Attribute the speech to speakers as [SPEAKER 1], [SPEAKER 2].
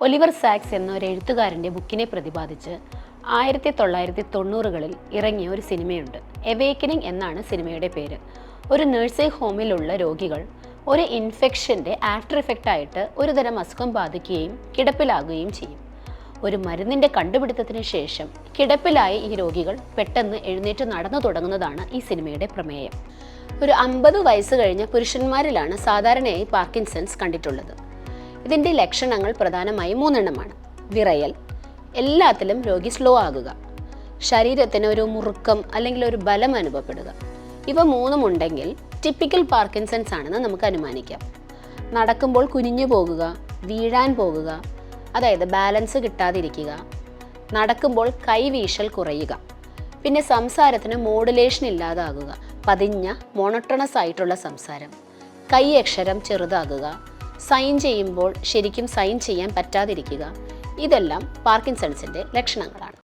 [SPEAKER 1] Oliver സാക്സ് എന്ന ഒരു എഴുത്തുകാരന്റെ ബുക്കിനെ പ്രതിപാദിച്ച് ആയിരത്തി തൊള്ളായിരത്തി തൊണ്ണൂറുകളിൽ ഇറങ്ങിയ ഒരു സിനിമയുണ്ട്. എവേക്കനിങ് എന്നാണ് സിനിമയുടെ പേര്. ഒരു നഴ്സിംഗ് ഹോമിലുള്ള രോഗികൾ ഒരു ഇൻഫെക്ഷന്റെ ആഫ്റ്റർ ഇഫക്റ്റ് ആയിട്ട് ഒരു തരം അസുഖം ബാധിക്കുകയും കിടപ്പിലാകുകയും ചെയ്യും. ഒരു മരുന്നിന്റെ കണ്ടുപിടുത്തത്തിന് ശേഷം കിടപ്പിലായി ഈ രോഗികൾ പെട്ടെന്ന് എഴുന്നേറ്റ് നടന്നു തുടങ്ങുന്നതാണ് ഈ സിനിമയുടെ പ്രമേയം. ഒരു അമ്പത് വയസ്സ് കഴിഞ്ഞ പുരുഷന്മാരിലാണ് സാധാരണയായി പാർക്കിൻസൺസ് കണ്ടിട്ടുള്ളത്. ഇതിന്റെ ലക്ഷണങ്ങൾ പ്രധാനമായും മൂന്നെണ്ണമാണ്. വിറയൽ എല്ലാത്തിലും രോഗി സ്ലോ ആകുക. ശരീരത്തിന് ഒരു മുറുക്കം അല്ലെങ്കിൽ ഒരു ബലം അനുഭവപ്പെടുക. ഇവ മൂന്നും ഉണ്ടെങ്കിൽ ടിപ്പിക്കൽ പാർക്കിൻസൺസ് ആണെന്ന് നമുക്ക് അനുമാനിക്കാം. നടക്കുമ്പോൾ കുനിഞ്ഞു പോകുക വീഴാൻ പോകുക അതായത് ബാലൻസ് കിട്ടാതിരിക്കുക. നടക്കുമ്പോൾ കൈവീശൽ കുറയുക. പിന്നെ സംസാരത്തിന് മോഡുലേഷൻ ഇല്ലാതാകുക. പതിഞ്ഞ മോണട്ടണസ് ആയിട്ടുള്ള സംസാരം. കൈ അക്ഷരം ചെറുതാകുക. സൈൻ ചെയ്യുമ്പോൾ ശരിക്കും സൈൻ ചെയ്യാൻ പറ്റാതിരിക്കുക. ഇതെല്ലാം പാർക്കിൻസൺസിന്റെ ലക്ഷണങ്ങളാണ്.